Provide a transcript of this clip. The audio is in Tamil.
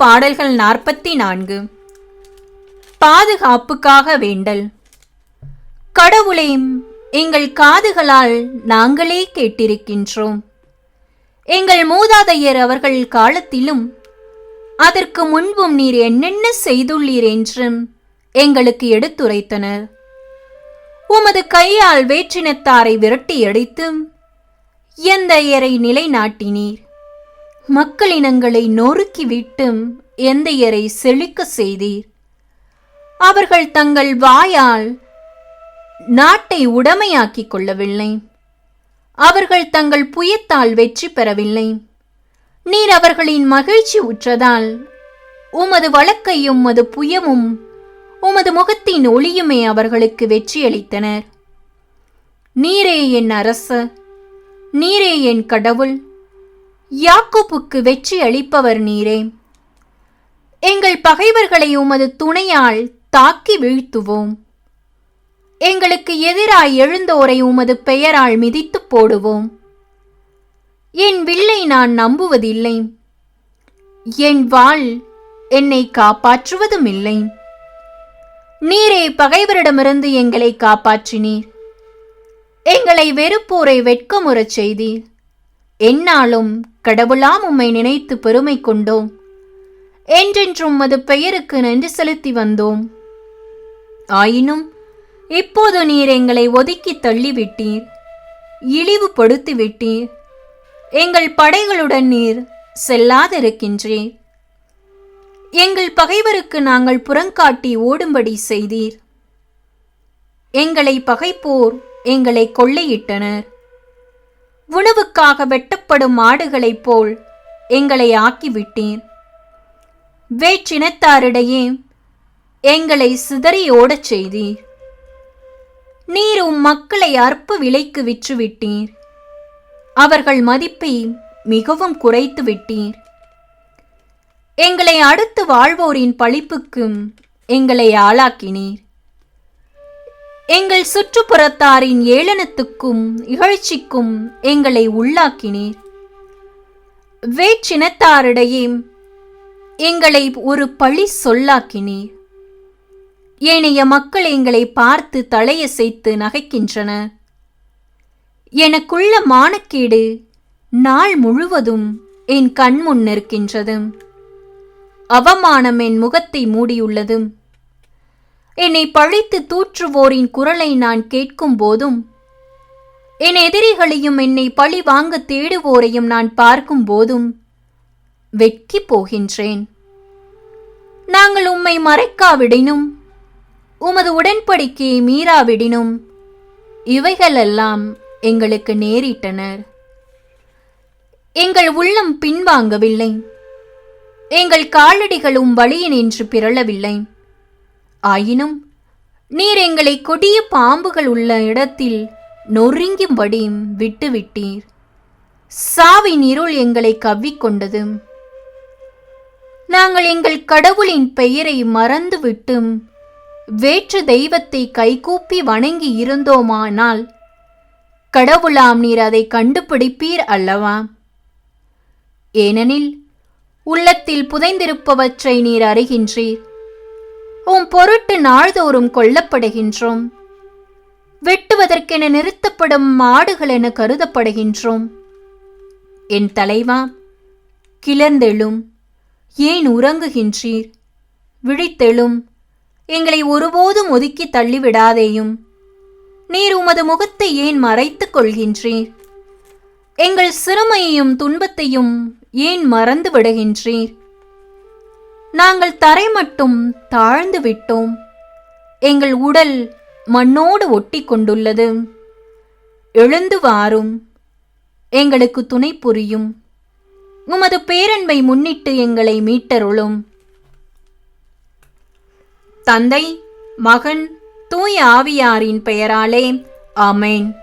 பாடல்கள் நாற்பத்தி நான்கு பாதுகாப்புக்காக வேண்டல். கடவுளே எங்கள் காதுகளால் நாங்களே கேட்டிருக்கின்றோம். எங்கள் மூதாதையர் அவர்கள் காலத்திலும் அதற்கு முன்பும் நீர் என்னென்ன செய்துள்ளீர் என்றும் எங்களுக்கு எடுத்துரைத்தனர். உமது கையால் வேற்றினத்தாரை விரட்டி எந்த எரை நிலைநாட்டினீர்? மக்களினங்களை நொறுக்கி விட்டும் எந்தையரை செழிக்க செய்தீர். அவர்கள் தங்கள் வாயால் நாட்டை உடமையாக்கிக் கொள்ளவில்லை. அவர்கள் தங்கள் புயத்தால் வெற்றி பெறவில்லை. நீர் அவர்களின் மகிழ்ச்சி உற்றதால் உமது வழக்கையும் உமது புயமும் உமது முகத்தின் ஒளியுமே அவர்களுக்கு வெற்றியளித்தனர். நீரே என் அரச நீரே என் கடவுள். யாக்கோப்புக்கு வெற்றி அளிப்பவர் நீரே. எங்கள் பகைவர்களை உமது துணையால் தாக்கி வீழ்த்துவோம். எங்களுக்கு எதிராய் எழுந்தோரை உமது பெயரால் மிதித்துப் போடுவோம். என் வில்லை நான் நம்புவதில்லை. என் வாள் என்னை காப்பாற்றுவதும் இல்லை நீரே பகைவரிடமிருந்து எங்களை காப்பாற்றினீர். எங்களை வெறுப்போரை வெட்கமுறச் செய்தீர். எந்நாளும் கடவுளாம் உம்மை நினைத்து பெருமை கொண்டோம். என்றென்றும் உமது பெயருக்கு நன்றி செலுத்தி வந்தோம். ஆயினும் இப்போது நீர் எங்களை ஒதுக்கி தள்ளிவிட்டீர். இழிவுபடுத்தி விட்டீர் எங்கள் படைகளுடன் நீர் செல்லாதிருக்கின்றீர். எங்கள் பகைவருக்கு நாங்கள் புறங்காட்டி ஓடும்படி செய்தீர். எங்களை பகைப்போர் எங்களை கொள்ளையிட்டனர். உணவுக்காக வெட்டப்படும் ஆடுகளைப் போல் எங்களை ஆக்கிவிட்டீர். வேற்றினத்தாரிடையே எங்களை சிதறி ஓடச் செய்தீர். நீர் உம் மக்களை அற்ப விலைக்கு விற்றுவிட்டீர். அவர்கள் மதிப்பை மிகவும் குறைத்து விட்டீர். எங்களை அடுத்து வாழ்வோரின் பழிப்புக்கும் எங்களை ஆளாக்கினீர். எங்கள் சுற்றுப்புறத்தாரின் ஏளனத்துக்கும் இகழ்ச்சிக்கும் எங்களை உள்ளாக்கினீர். வேற்றினத்தாரிடையே எங்களை ஒரு பழி சொல்லாக்கினீர். ஏனைய மக்கள் எங்களை பார்த்து தலையசைத்து நகைக்கின்றனர் எனக்குள்ள மானக்கேடு நாள் முழுவதும் என் கண்முன் நிற்கின்றது. அவமானம் என் முகத்தை மூடியுள்ளதும் என்னை பழித்து தூற்றுவோரின் குரலை நான் கேட்கும் போதும் என் எதிரிகளையும் என்னை பழி வாங்க தேடுவோரையும் நான் பார்க்கும் போதும் வெட்கி போகின்றேன். நாங்கள் உம்மை மறைக்காவிடினும் உமது உடன்படிக்கையை மீறாவிடினும் இவைகளெல்லாம் எங்களுக்கு நேரிட்டனர். எங்கள் உள்ளம் பின்வாங்கவில்லை. எங்கள் காலடிகளும் வழியினின்று பிறளவில்லை. ஆயினும் நீர் எங்களை கொடிய பாம்புகள் உள்ள இடத்தில் நொறுங்கும்படியும் விட்டுவிட்டீர். சாவின் இருள் எங்களை கவ்விக்கொண்டது நாங்கள் எங்கள் கடவுளின் பெயரை மறந்துவிட்டும் வேற்று தெய்வத்தை கைகூப்பி வணங்கி இருந்தோமானால் கடவுளாம் நீர் அதை கண்டுபிடிப்பீர் அல்லவா? ஏனெனில் உள்ளத்தில் புதைந்திருப்பவற்றை நீர் அறிகின்றீர். உம் பொருட்டு நாள்தோறும் கொல்லப்படுகின்றோம். வெட்டுவதற்கென நிறுத்தப்படும் மாடுகள் என கருதப்படுகின்றோம். என் தலைவா கிளர்ந்தெழும். ஏன் உறங்குகின்றீர்? விழித்தெழும். எங்களை ஒருபோதும் ஒதுக்கி தள்ளிவிடாதேயும். நீர் உமது முகத்தை ஏன் மறைத்துக் கொள்கின்றீர்? எங்கள் சிறுமையையும் துன்பத்தையும் ஏன் மறந்து விடுகின்றீர் நாங்கள் தரை மட்டும் தாழ்ந்து விட்டோம். எங்கள் உடல் மண்ணோடு ஒட்டி கொண்டுள்ளது. எழுந்து வாரும். எங்களுக்கு துணை புரியும். உமது பேரன்பை முன்னிட்டு எங்களை மீட்டருளும். தந்தை மகன் தூய ஆவியாரின் பெயராலே ஆமென்.